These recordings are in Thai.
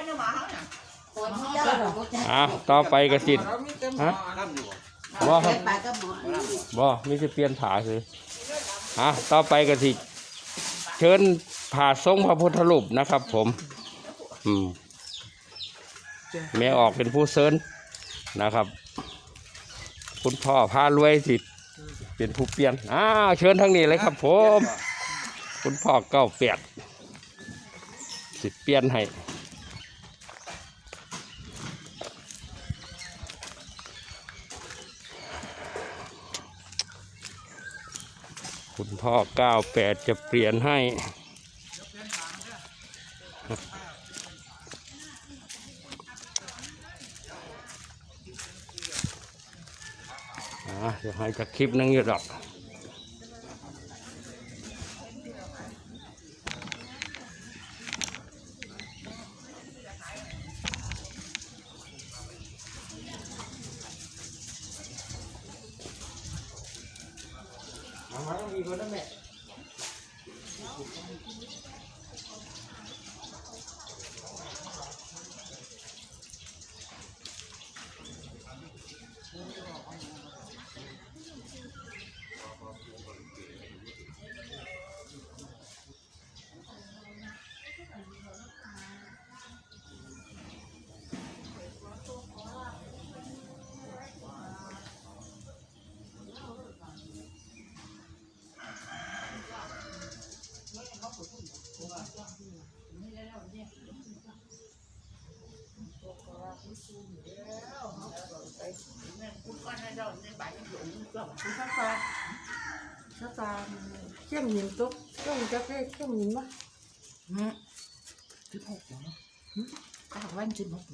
คนจะมาเขาเนี่ยคนที่เจ้าเราก็จอะต่อไปก็สิฮะบ่ครับ ไปก็หมดบ่มีสิเปลี่ยนผาคือฮะต่อไปก็สิเชิญผ่าทรงพระพุทธรูปนะครับ ผม อืมแม่ออกเป็นผู้เซินนะครับ คุณพ่อพารวยสิเป็นผู้เปลี่ยนอ้าวเชิญทางนี้เลยครับ ผม คุณพ่อเก้าเปียดสิเปลี่ยนให้ พ่อ 98 จะเปลี่ยนให้อะเดี๋ยวให้จากคลิปนึงอยู่ดอก เราในบ้านที่อยู่นี่ก็ถ้าตาถ้าตาเข้มหินตุ๊กต้องมีคนนั่นแหละ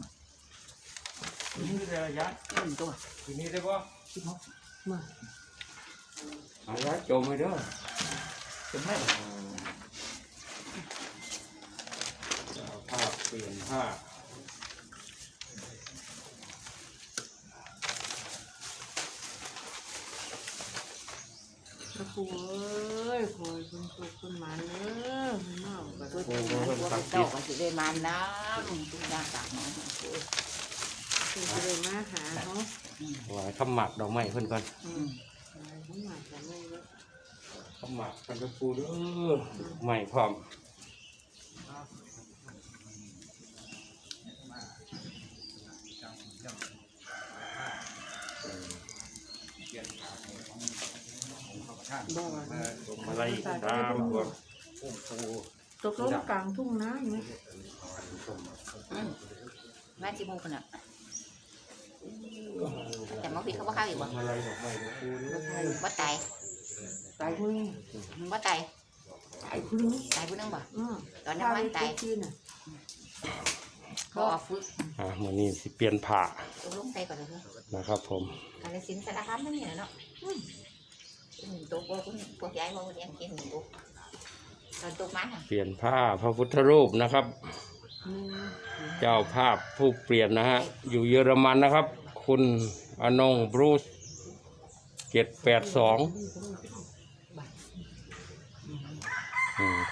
นาะทีนี้ได้ระยะหนึ่งตัวทีนี้ได้ป่ะสิบหกมาระยะจมไปเด้อถึงไม่เอาผ้าเปลี่ยนผ้า ตะปูเอ้ยคอยคุณสุกคุณหมันเด้อคุณน้องก็ตัวที่มันตัวเจ้าก็สิได้มาน้ำทุกอย่างต่างเนาะคือจะได้มาหาเขาไว้ขมักดอกไม้เพิ่นก่อนอืมเขาหมักกันไม่เยอะขมักกันตะปูเด้อไม้พร้อม อะไรตามพวกตกลงกลางทุ่งนาไหมวันสิบหกน่ะแต่มอพี่เขาบ่เข้าอีกบ่อะไรดอกไม้ตะปูเด้อบ่ตายตายคนนี้บ่ตายตายคนนี้ตายผู้นึงบ่อืมตอนนั้นวันตายที่น่ะเขาออกฝึกอ่ามื้อนี้สิเปลี่ยนผ้าตกลงไปก่อนเลยนะครับผมกาลสินธุ์สารคามนั่นนี่แหละเนาะ อืมหนึ่งตัวพวกคุณพวกย้ายมาเลี้ยงกินหนึ่งตัวตอนตัวมันอะเปลี่ยนผ้าพระพุทธรูปนะครับ อืมเจ้าภาพผู้เปลี่ยนนะฮะ อยู่เยอรมันนะครับ คุณอนงบรูซเจ็ดแปดสอง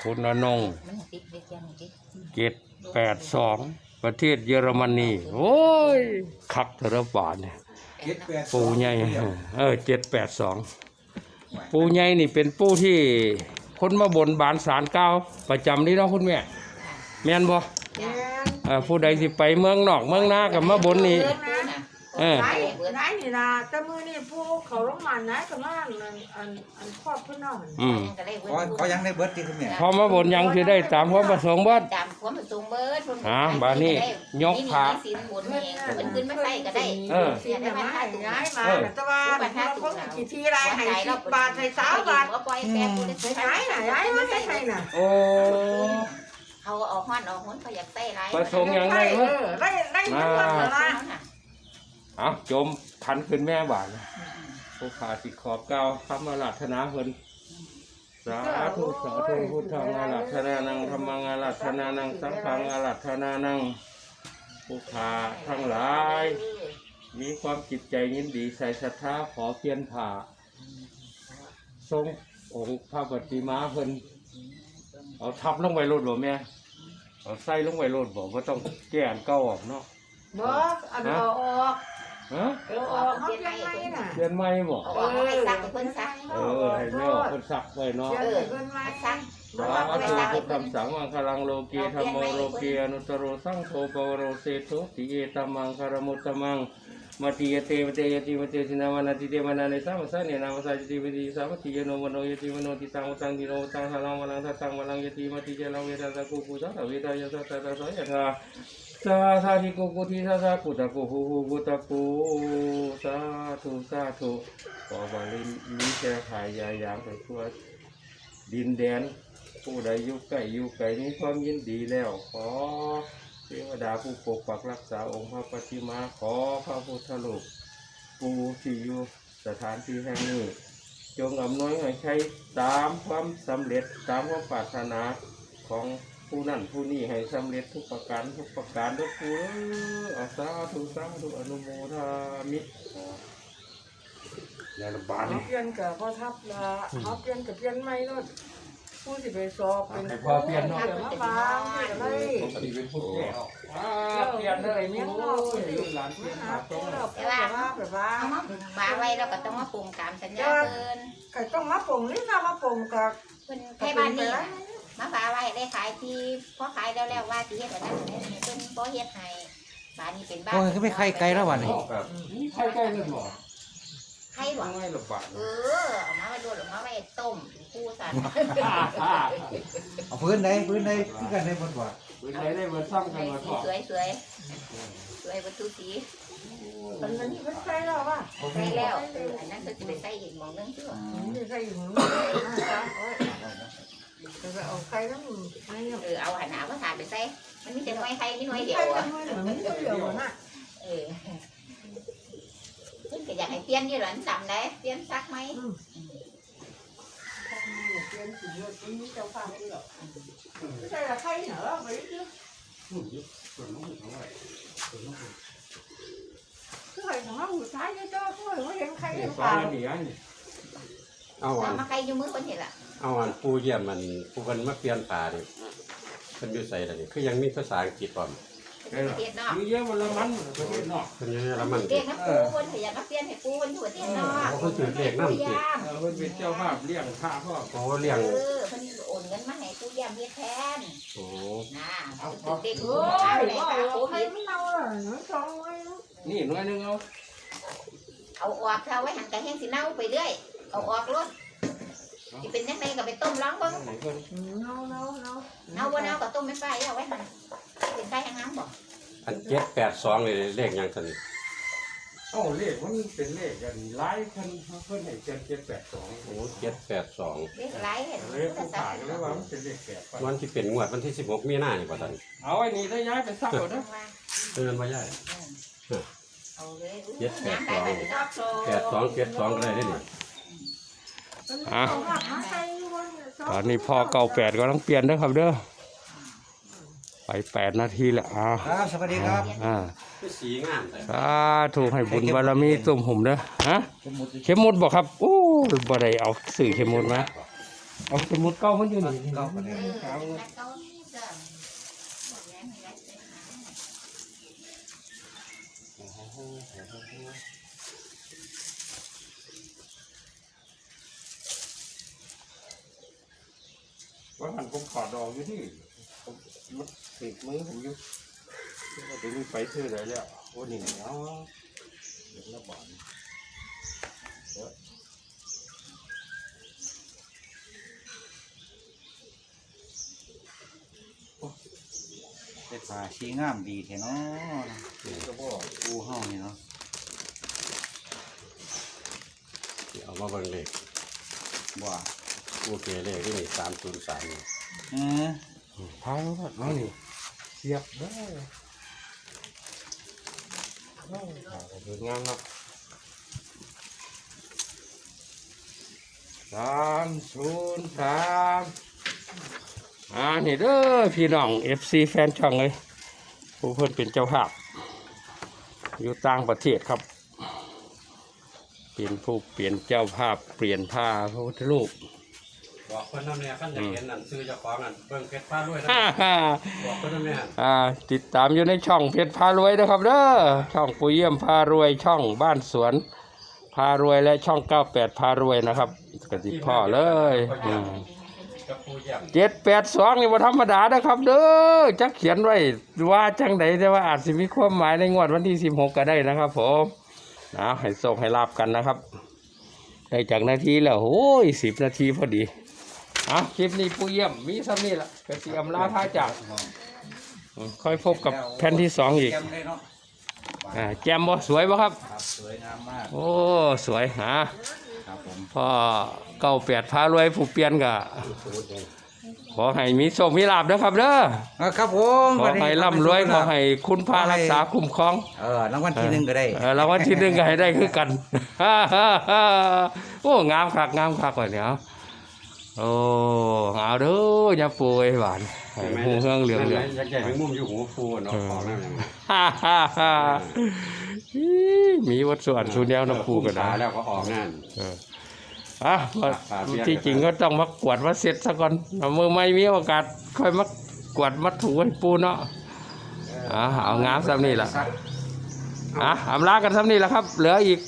คุณอนงมันติดเด็กยังติดเจ็ดแปดสองประเทศเยอรมนีโอ้ยคักเทระบาทเนี่ยปูใหญ่เออเจ็ดแปดสอง ปูใหญ่นี่เป็นปูที่คนมาบนบานสารเก้าประจำนี่เนาะคุณแม่แม่นบ่แอนเอ่อผู้ใดสิไปเมืองนอกเมืองนากับมาบนนี่ตัวน่ะเออ ไหนไหนนี่นะแต่มือนี่ผู้เขาลงมาไหนกับมาอันอันอันครอบเพื่อนน้องอืมก็เลยเขาเขายังได้เบิร์ดที่คุณแม่พอมาบนยังคือได้ตามความประสงค์เบิดตามความประสงค์เบิดอ่าบาดนี้ยกขาสินบนเองมันขึ้นมาใส่ก็ได้เออสินเนี่ยมาให้ย้ายมาเออแต่ว่าเราเพิ่งกี่ทีไรให้สิบบาทให้สามบาทก็ปล่อยแปดตัวได้ย้ายน่ะย้ายมาให้ให้น่ะโอ้เขาออกห้อนออกห้นเขาอยากใส่ไรประสงค์ยังไงได้เอเว้ยอได้ได้เงินวันละ เอาจมพันขึ้นแม่บาทผู้ขาสิขอบเก้าคำอาราธนาเพิ่นสาธุสาธุพุทธังอาราธนานังธรรมังอาราธนานังสังฆังอาราธนานังผู้ขาทั้งหลาย มีความจิตใจยินดีใส่ศรัทธาขอเพียนผ่าทรงองค์พระปฏิมาเพิ่นเอาทับลงไปรถหลวแม่เอาใส่ลงไปโลดบอกว่าต้องแก้อันเก่าออกเนาะบ่อันเอาออก ฮะเอาออกเขาเปลี่ยนไหมน่ะเปลี่ยนใหม่บอกเอาออกมาให้ซักให้เพิ่นซักเออให้แม่ออกคนสักไว้เนาะเปลี่ยนให้เพิ่นไหมซักสาธุพุทธัมสังวังคลังโลเกธรรมโมโลเกอนุตตรโรสังโฆปวโรเสโทติเอตัมมังคารมุตตมังมาติยเตมเตยติมเตสินามานาติเตมานานิสามัสสะเนนามัสสะจิติวิติสามัติเยโนมโนยติมโนติตังอุตังติโนตังหะลังมะลังทัตตังมะลังยติมติเจลังเวทัสสะกุกุสัตเวทายสัตตะตะสะยะธา สาธาทิโกุกุทิสาสะกุตะกุหูหูกุตะกุสาธุสาธุขอบาลินี้แก่ขายยายามไปทั่วดินแดน ผู้ใดอยู่ใกล้อยู่ไกลมีความยินดีแล้ว ขอเทวดาผู้ปกปักรักษาองค์พระปฏิมาขอพระพุทธรูปปูที่อยู่สถานที่แห่งนี้จงอำนวยให้ใช้ตามความสำเร็จตามความปรารถนาของ ผู้นั่นผู้นี้ให้สำเร็จทุกประการทุกประการทุกผู้เอ้ออาสาธุสาธุอนุโมทามิยาลบาลเขาเปลี่ยนกับพ่อทับละเขาเปลี่ยนกับเปลี่ยนไหมเนาะผู้สิไปสอบเป็นให้พ่อเปลี่ยนเนาะเดี๋ยวมาบางที่อะไรปกติเป็นผู้แก่ออกอ่าเปลี่ยนเลยเมียนอกลูกหลานเปลี่ยนหาขาตรผู้งเราเปลี่ยนแบบว่าแบบว่าเอามาบาไว้แล้วก็ต้องมาปรุงตามสัญญาเพิ่นก็ต้องมาปรุงนี่นะมาปรุงกับเพิ่นให้บ้านนี้น่ะ มาบาไว้ได้ขายที่พอขายแล้วแล้วว่าสิเฮ็ดอันนั้นอันนี้เพิ่นบ่เฮ็ดให้บ้านนี้เป็นบ้านโอ้ยก็ไม่ใครไกลแล้ววันนี้ ครับนี่ใครใกล้เลยบ่ใครหวังไม่หลบบาทเออเอามาไว้ดูเอามาไว้ต้มคู่สันเอาพื้นไหนพื้นไหนคือกันในบนบ่เป็นไรได้มาซ้ำกันมาทอดสวยสวยสวยวัตถุสีมันมันไม่ใช่แล้วว่ะใส่แล้วเอออันนั้นก็จะไปใส่อีกหมองนึงคือว่าไม่ใช่อยู่มึงจะไปเอาใครแล้วมึงไม่ยังเออเอาหันหนามาถาดไปใส่มันมีแต่หน่วยใครมีหน่วยเดียวใครอะมันไม่เดียวน่ะเออเพิ่นก็อยากให้เปลี่ยนอยู่หลังจำได้เปลี่ยนซักไหมเปลี่ยน สีเลือดนี้เจ้าฟ้าไม่หรอกไม่ใช่ละใครเหรอไปดิคือใครของเราหูท้ายเจ้าคือไม่เห็นใครหรือซ เปอยล่าเหนียนี่เอาอัเอานมาใครอยู่มือคนเห็นล่ะเอาอันปูเยี่ยมมันปูกันมาเปลี่ยนป่านี่เพิ่นอยู่ใส่แล้วนี่คือยังมีภาษาอังกฤษพร้อมเป็นประเทศนอกมีเยอะมันละมันประเทศนอกเพิ่นอยู่ในละมันเรียกน้ำปูคนอยากมาเปลี่ยนให้ปูคนอยู่ประเทศนอกเขาถือเลขนำสิยามเออเพิ่นเป็นเจ้าภาพเลี้ยงพระพ่อโอ้เลี้ยงเออเพิ่นโอนเงินมาให้ปูยามเฮ็ดแทนโอ้นะเด็กโอ้หายไปว่าตาโคใครวิดมันเอาอะน้องสองไว้นี่หน่วยหนึงเอาเอาออกเอาไว้หันกระแห้งสิเน่าไปเรื่อยเอาออกรถ สิเป็นยังไงก็ไปต้มร้องเบิ่งไหนเพิ่นเนาเนาเนาเน่าบ่เน่าก็ต้มไม่ไฟเอาไว้หันเป็นไฟแห้งๆบ่อัน782นี่เลขหยังซั่นเอ้าเลขมันเป็นเลขกันหลายเพิ่นเพิ่นให้เจ็ดเจ็ดแปดสองโอ้782เรียกไรเห็นเลขผู้ขายก็เลยว่ามันเป็นเลขแปดไปวันที่เป็นงวดวันที่16มีนานี่บ่ทันเอาไอ้นี่ถ้าย้ายไปซักเอาเด้อเตือนบ่ยายเอาเลยเจ็ดแปดสองน้ำได้ไปเนาะ82 72ก็ได้เด้นี่ อะเอาหักมาใส่วันตอนนี้พ่อเก่าแปดก็ต้องเปลี่ยนเด้อครับเด้อไปแปดนาทีแล้วอ่าครับสวัสดีครับอ่าคือสีงามแต่สาธุให้บุญบารมีตุ่มผมเด้อฮะสมุดเข็มหมุดบอกครับโอ้บ่ได้เอาสื่อเข็มหมุดมาเอาเข็มหมุดเก้ามันอยู่นี่เก้าก็ได้เออแล้วเขาจะหมดแล้วไม่ได้ไปหา ว่าหันผมขอดองอยู่ที่ผมมันติดมือผมอยู่เดี๋ยวนี้ไปเท่าไรแล้วโอ้หนี่เนาะเดี๋ยวละบาทเป็นป่าชีงามดีแท้เนาะก็บอกปูเฮานี่เนาะเอามาเบิ่งเลขบ่ โอเคเลขนี่303นี่เออพังแล้วก็นี่เสียบได้โอ้สวยงามเนาะสามศูนย์สามอ่านี่เด้อพี่น้อง FC แฟนช่องเลยผู้เพิ่อนเป็นเจ้าภาพอยู่ต่างประเทศครับ เป็นผู้เปลี่ยนเจ้าภาพเปลี่ยนผ้าพระพุทธรูป บอกเพิ่นนำแน่คันอยากเห็นนั่นซื้อเจ้าของนั่นเบิ่งเพชรฟ้ารวยนะฮ่าฮ่าบอกเพิ่นนำแน่อ่าติดตามอยู่ในช่องเพชรพารวยนะครับเด้อช่องปุยเยี่ยมพารวยช่องบ้านสวน พารวยและช่อง 98 พารวยนะครับกติพ่อเลยอืม กับผู้เยี่ยมเจ็ดแปดสองนี่บ่ธรรมดานะครับ เด้อจักเขียนไว้ว่าจังใดแต่ว่าอาจสิมีความหมายในงวดวันที่16ก็ได้นะครับ ผมนะให้ส่งให้ลาบกันนะครับ ได้จากนาทีแล้วโอ้ยสิบนาทีพอดี อะคลิปนี้ปุยเยี่ยมมีซ้ำนี่ละกระเทียมลาพาจากอืมค่อยพบกับแผ่นที่สองอีกแก้มเลยเนาะอ่าแจมบ่สวยบ่ครับ ครับ สวยงามมาก โอ้สวยหาครับผมพ่อเก้าแปดพารวยผู้เปลี่ยนก็ขอให้มีโชคมีลาบนะครับเด้ออ่าครับผมขอให้ร่ำรวยขอให้คุณพารักษาคุ้มครองเออรางวัลที่หนึ่งก็ได้เออรางวัลที่หนึ่งก็ให้ได้คือกันโอ้งามคักงามคักว่าเนี่ย โอ้เอาเด้ออย่าป่วยหวานให้หูเฮืองเหลืองเหลืองอยากใหญ่เป็นมุมอยู่หูฟูเนาะของนั่นอย่างนั้นฮ่าฮ่าฮ่าอีมีวัดส่วนสูนแนวน้ำปูกันนะตาแล้วก็ออกนั่นเอออะว่าที่จริงก็ต้องมากวาดมาเสร็จซะก่อนเอามือไม่มีโอกาสค่อยมากวาดมาถูให้ปูเนาะอะเอางามซ้ำนี่ล่ะอะอำลากันซ้ำนี่ล่ะครับ เหลืออีก